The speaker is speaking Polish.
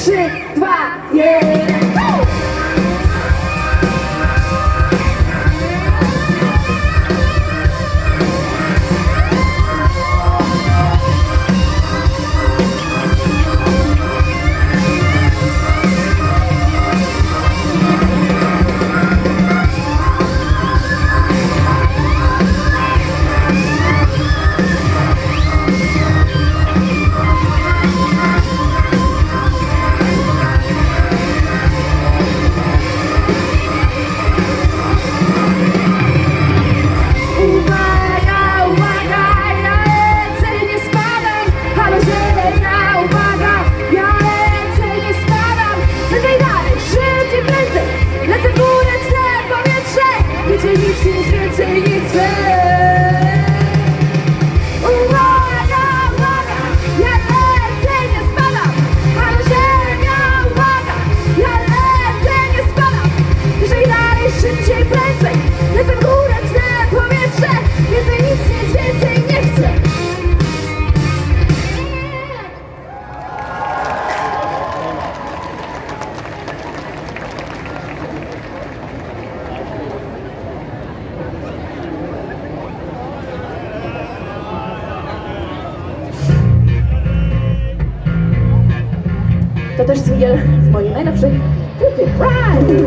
trzy, dwa, jeden. say To też singiel z mojej najnowszej Cutie Pride!